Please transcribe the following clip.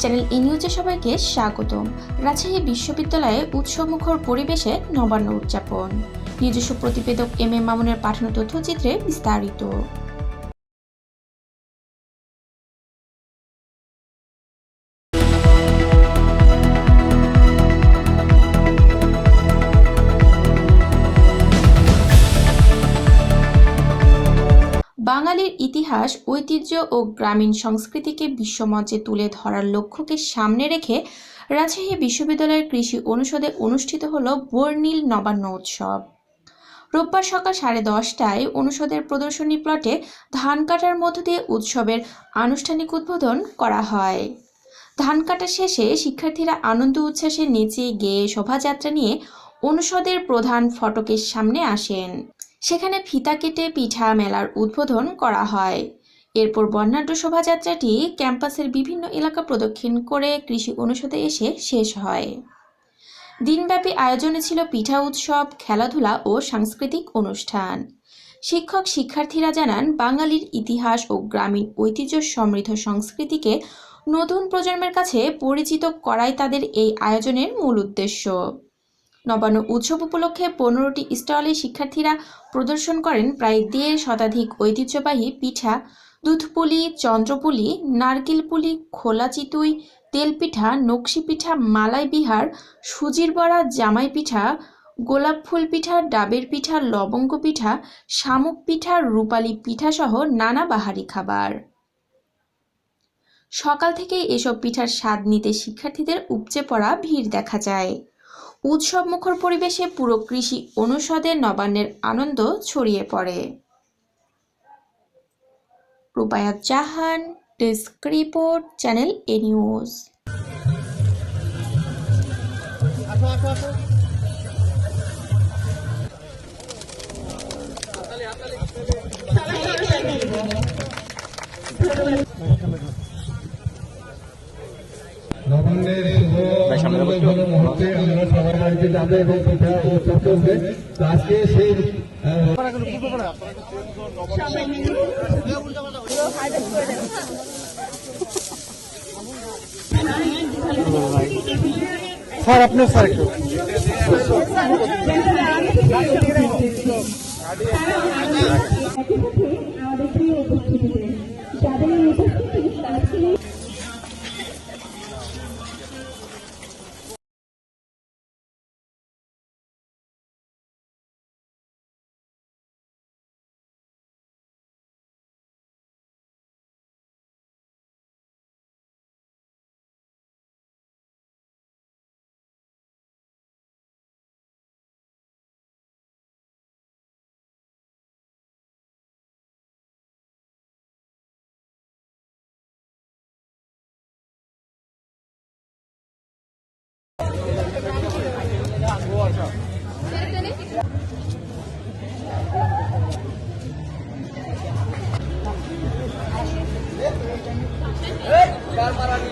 Channel ই নিউজে সবাইকে স্বাগতম। রাজশাহী বিশ্ববিদ্যালয়ে উৎসবমুখর পরিবেশে নবান্ন উদযাপন। নিজস্ব প্রতিবেদক এম এ মামুনের পাঠানো তথ্যচিত্রে বিস্তারিত। বাঙালির ইতিহাস, ঐতিহ্য ও গ্রামীণ সংস্কৃতিকে বিশ্বমঞ্চে তুলে ধরার লক্ষ্যকে সামনে রেখে রাজশাহী বিশ্ববিদ্যালয়ের কৃষি অনুষদে অনুষ্ঠিত হল বর্ণিল নবান্ন উৎসব। রোববার সকাল সাড়ে দশটায় অনুষদের প্রদর্শনী প্লটে ধান কাটার মধ্য দিয়ে উৎসবের আনুষ্ঠানিক উদ্বোধন করা হয়। ধান কাটা শেষে শিক্ষার্থীরা আনন্দ উচ্ছ্বাসে নেচে গেয়ে শোভাযাত্রা নিয়ে অনুষদের প্রধান ফটকের সামনে আসেন। সেখানে ফিতা কেটে পিঠা মেলার উদ্বোধন করা হয়। এরপর বর্ণাঢ্য শোভাযাত্রাটি ক্যাম্পাসের বিভিন্ন এলাকা প্রদক্ষিণ করে কৃষি অনুষদে এসে শেষ হয়। দিনব্যাপী আয়োজনে ছিল পিঠা উৎসব, খেলাধুলা ও সাংস্কৃতিক অনুষ্ঠান। শিক্ষক শিক্ষার্থীরা জানান, বাঙালির ইতিহাস ও গ্রামীণ ঐতিহ্য সমৃদ্ধ সংস্কৃতিকে নতুন প্রজন্মের কাছে পরিচিত করাই তাদের এই আয়োজনের মূল উদ্দেশ্য। নবান্ন উৎসব উপলক্ষে পনেরোটি স্টলে শিক্ষার্থীরা প্রদর্শন করেন প্রায় দেড় শতাধিক ঐতিহ্যবাহী পিঠা, দুধপুলি, চন্দ্রপুলি নারকেল পুলি খোলা চিতুই তেলপিঠা নকশি পিঠা মালাই বিহার সুজির বড়া জামাই পিঠা গোলাপ ফুল পিঠা ডাবের পিঠা লবঙ্গ পিঠা শামুক পিঠা রূপালী পিঠা সহ নানা বাহারি খাবার। সকাল থেকেই এসব পিঠার স্বাদ নিতে শিক্ষার্থীদের উপচে পড়া ভিড় দেখা যায়। উৎসব মুখর পরিবেশে পুরো কৃষি অনুষদে নবান্নের আনন্দ ছড়িয়ে পড়ে। Rupayat Jahan, desk report, channel A news. নবান্নের মঙ্গলজনক মুহূর্তে আমরা সবার বাড়িতে যাব এবং পিঠা উৎসব চলবে আজকে সেই স্যার আপনি স্যার একটু আমাদের Hey, car marani.